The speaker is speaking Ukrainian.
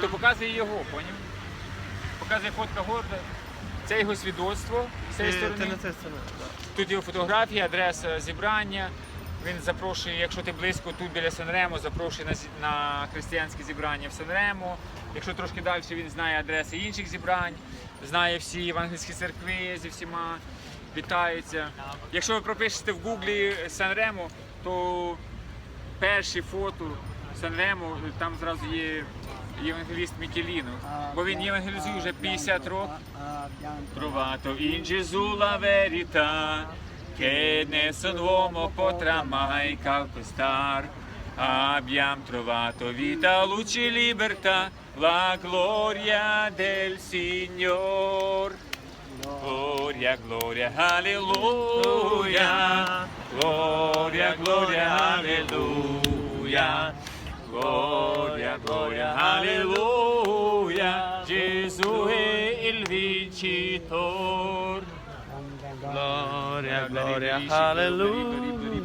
то показує його, поняв? Показує фотка горда. Це його свідоцтво з цієї сторони. цій стороні. Тут його фотографія, адреса зібрання. Він запрошує, якщо ти близько тут біля Санремо, запрошує на, зі- на християнське зібрання в Санремо. Якщо трошки далі, він знає адреси інших зібрань, знає всі євангельські церкви зі всіма, вітається. Якщо ви пропишете в гуглі Санремо, то перші фото Санремо, там зразу є євангеліст Мікеліно, бо він євангелізує вже 50 років. Trovato in Gesù la verità che nessun uomo potrà mai calpestar. Abbiamo trovato vita, luce e libertà, la gloria del Signor. Gloria, gloria, alleluia. Gloria, gloria, alleluia. Gloria, gloria, alleluia. Gesù è il vincitor. Gloria, Gloria, hallelujah.